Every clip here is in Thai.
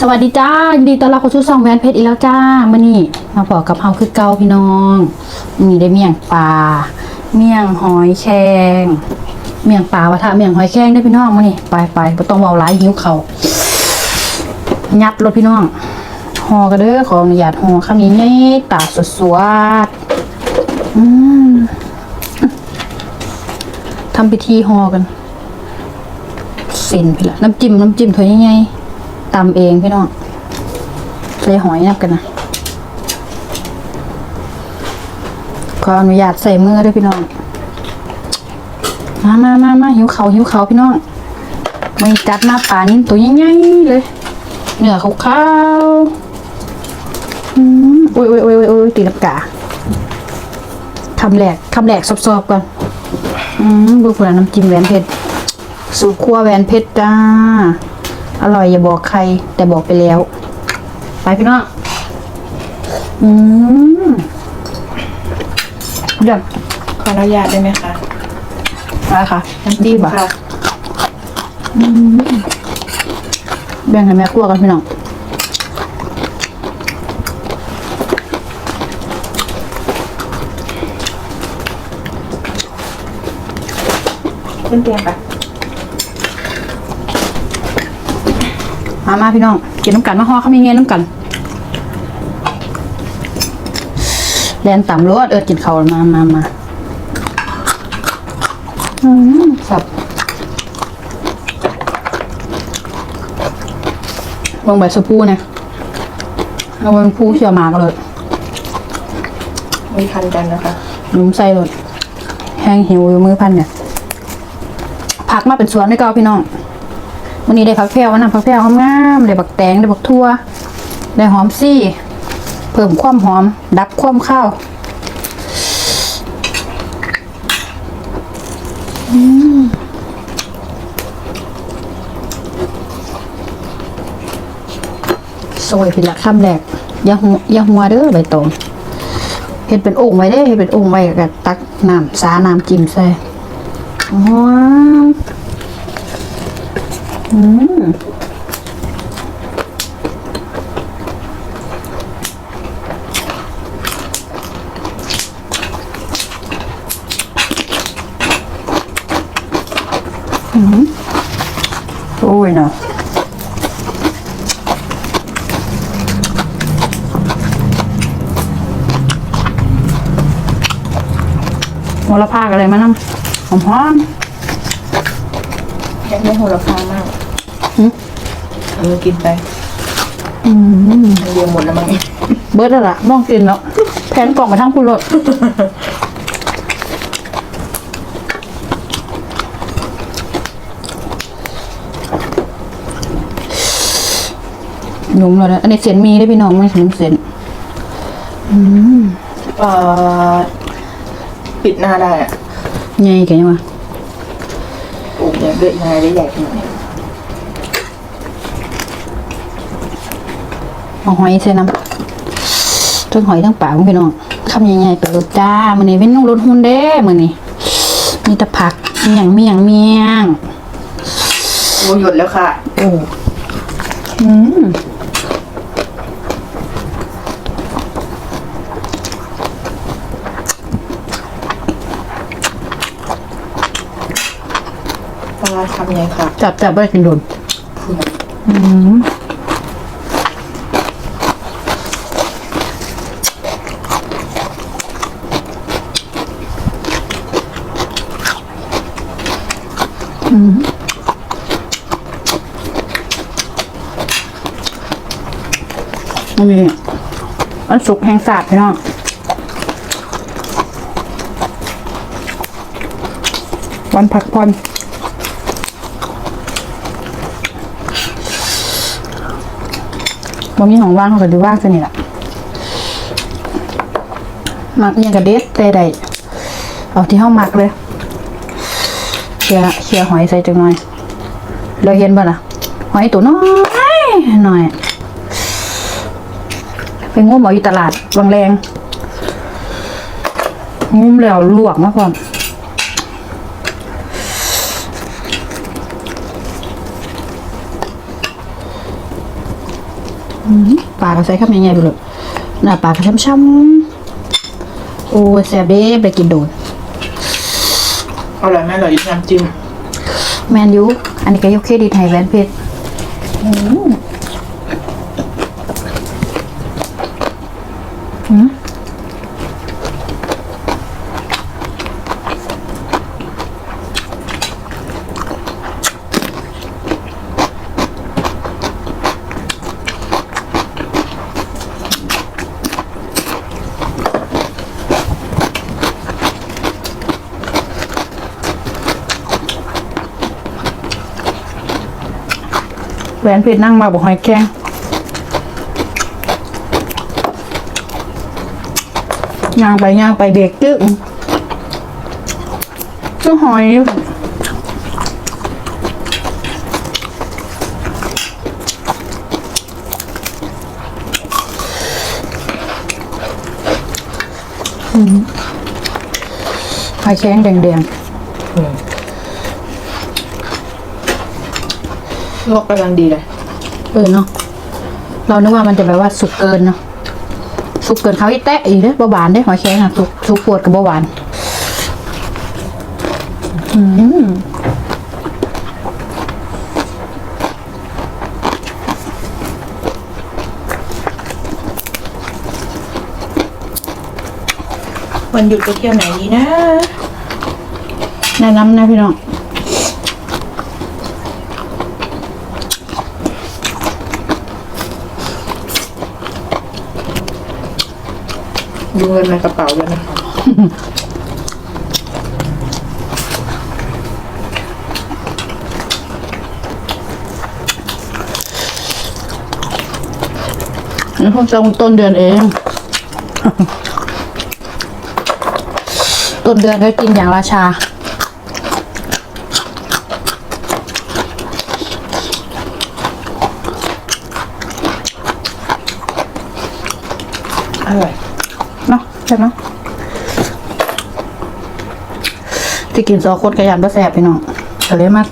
สวัสดีจ้ายินดีต้อนรับเข้าสู่ช่องแวนเพชรอีกแล้วจ้ามื่อนี้มาพอกกับเฮาคือเก่าพี่น้องมีได้เมี่ยงปลาเมี่ยงหอยแครงเมี่ยงปลาวะทะเมี่ยงหอยแครงได้พี่น้องมื่อนี้ไปไปบ่ต้องเว้าหลายหิวเขายัดรถพี่น้องห่อกันเด้อขออนุญาตห่อคำนี้นี่ตาสดสวดๆอืมทำพิธีห่อกันเส้นพี่ละน้ำจิ้มน้ำจิ้มถ้วยใหญ่ๆ ตำเองพี่น้องใส่หอยนับกันนะขออนุญาตใส่มือด้วยพี่น้อง มามามามาหิวเขาหิวเขาพี่น้องไม่จัดหน้าปลานิ่ตัวใหญ่ๆเลย เนื้อขาวๆอืมโอ้ยโอ้ยโอ้ยโอ้ยโอ้ยตีลับกาคำแรกคำแรกซอบๆก่อน อืมดูผลน้ำจิ้มแหวนเพชรสูตรคั่วแหวนเพชรจ้า อร่อยอย่าบอกใคร แต่บอกไปแล้ว ไปพี่น้อง อืมเดี๋ยวขออนุญาตได้ไหมคะอะไรคะน้ำจิ้มอะค่ะแบ่งให้แม่ครัวกันพี่น้องขึ้นเตียงไป มามาพี่น้องกินน้ำกันมาห่อเขามีเงี้ยน้ำกันแลนต่ำรวดเออกินเขาวมามามาอืมสับลงใบสะพูนะเอาใบพูเขียวหมากเลยมีพันกันนะคะหนุ่มใส่เลยแห้งหิวอยู่มือพันเนี่ยผักมาเป็นสวนด้วยก็พี่น้อง วันนี้ได้ผักแพรวนะผักแพรวหอมงามได้บักแตงได้บักทั่ว ได้หอมซี่ เพิ่มความหอม ดับความข้าวอืมสวยพี่ละคำแรกอย่าหัวอย่าหัวเด้อใบตองเห็ดเป็นโอ่งไว้เด้เห็ดเป็นโอ่งไว้กับตักน้ำสาน้ำจิ้มใส่ว้าว อืมโอ้ยนาะมลภาคอะไรมาน้ำหอมหอม ยังไม่โหระพามากหึ เออกินไปอืมมันเดียวหมดแล้วมั้งเบิร์ดแล้วล่ะมองกินแล้วแพนกล่องไปทั้งคุณรถหนุ่มเลยนะอันนี้เสียนมีได้พี่น้องไม่ถึงเสียนเอ่อปิดหน้าได้อะไงแกยังวะ ปลูกเนี่ยด้วยังไงได้ใหญ่ขนาดนี้เอาหอยใส่น้ำทั้งหอยทั้งปลาพี่น้องคำใหญ่ๆไปรถจ้ามันนี้เป็นนุ่งรถหุ่นเด้มันนี้มีแต่ผักมีอย่างมีอย่างเมี่ยงโอ้หยดแล้วค่ะ โอ้อืม ปลาทำไงค่ะจับจับไปกินโดนคุณอืมอืมอันนี้อันสุกแห้งสาดพี่น้องวันพักผ่อน บ่มีของว่างเขาก็ดูว่างซะนี่แหละมักเนี่ยงกระเด็ดแต่ใดเอาที่ห้องมักเลยเคี่ยเคี่ยหอยใส่จังหน่อยเราเห็นบ่ล่ะ หอยตัวน้อยหน่อยไปงมเอาอยู่ตลาดวังแรงงุ้มแล้วลวกมาพร้อม ปลากระใส่ข้าวใหญ่ๆไปเลยหน้าปลากระช้ำๆโอ้ยแซ่บเด้ไปกินโดนอร่อยไหมอร่อยอีกน้ำจิ้มแมนยูอันนี้ก็ยกเครดิตให้แวนเพชร แหวนเพชรนั่งมาบอกหอยแครงย่างไปย่างไปเด็กจึ๊กก็หอยอยู่อืมหอยแครงแดง ลวกกำลังดีเลยๆเออเนาะเรานึกว่ามันจะแบบว่าสุกเกินเนาะสุกเกินเขาอีแตะอีกเด้อบ่หวานเด้อหอยแครงอะสุกสุกปวดกับบ่หวานอืมวันหยุดไปเที่ยวไหนดีนะแนะนำนะพี่น้อง ดูเงินในกระเป๋าเลยนะคะนี่เพิ่งจะต้นเดือนเอง ต้นเดือนก็กินอย่างราชา อร่อยเนาะ ใช่ไหมที่กินสองคนกระยานบ่แสบพี่น้องก็เลยมา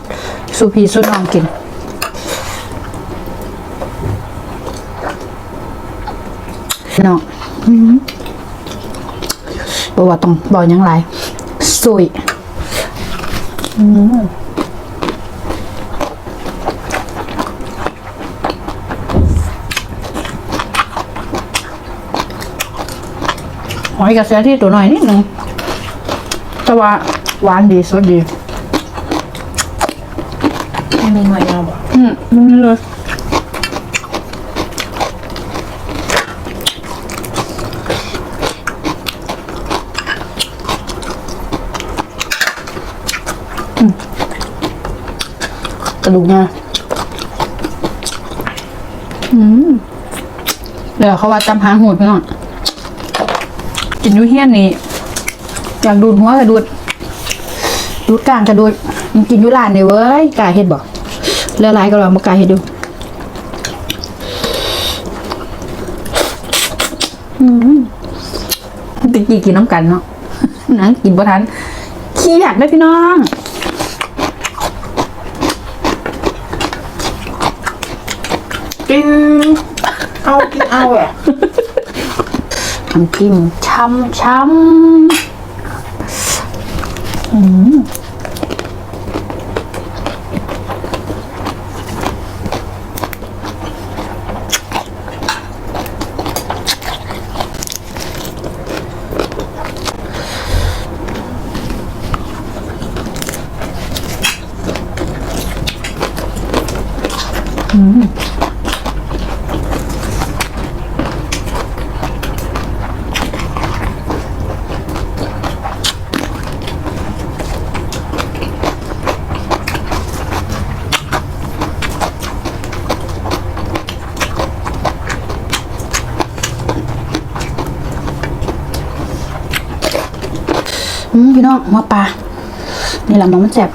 สูพีสูน้องกินพี่น้องบอกว่าต้องบอกยังไรสุยอืม อยกระเสียที่ตัวหน่อยนิดนึงแต่ว่าหวานดีสดดีไม่มีหน่วยยาวบ่อืมนี่เลยอืมกระดูกงาอืมเดี๋ยวเขาว่าจำหางหูดพี่น้อง กินอยูเฮียนนี่อยากดูดหัวกระดูดดูดกลางกระดูดมันกินอยูร้านเนี่ยเว้ยกล้าเห็ดบอกเลือหลายก็ลองมากายให้ดูอืมตะกี้กินน้ำกันเนาะนังกินบ่ทันขี้อยากได้พี่น้องกินเอากินเอาอะ น้ำจิ้มช้ำช้ำ พี่น้องหัวปลา นี่แหละมันมันแซ่บ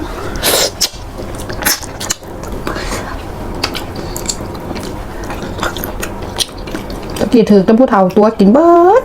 ตะกี้ถือแตะผู้เฒ่าตัวกินเบิด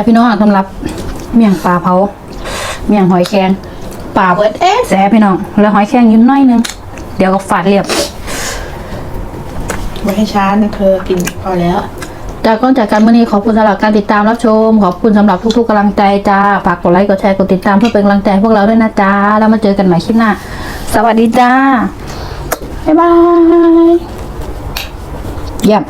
จากพี่น้องสำหรับเมี่ยงปลาเผาเมี่ยงหอยแครงปลาเบิดเอ๊ะแสบพี่น้อง แล้วหอยแครงอยืนน้อยหนึงเดี๋ยวก็ฝาดเรียบไม่ให้ช้านะเธอกินพอแล้วจากก่อนจากการมื่อนี้ขอบคุณสำหรับการติดตามรับชม ขอบคุณสำหรับทุกๆกำลังใจจ้าฝากกดไลค์กดแชร์กดติดตามเพื่อเป็นกำลังใจให้พวกเราด้วยนะจ้าแล้วมาเจอกันใหม่คลิปหน้า สวัสดีจ้าบ๊ายบายเยี่ยม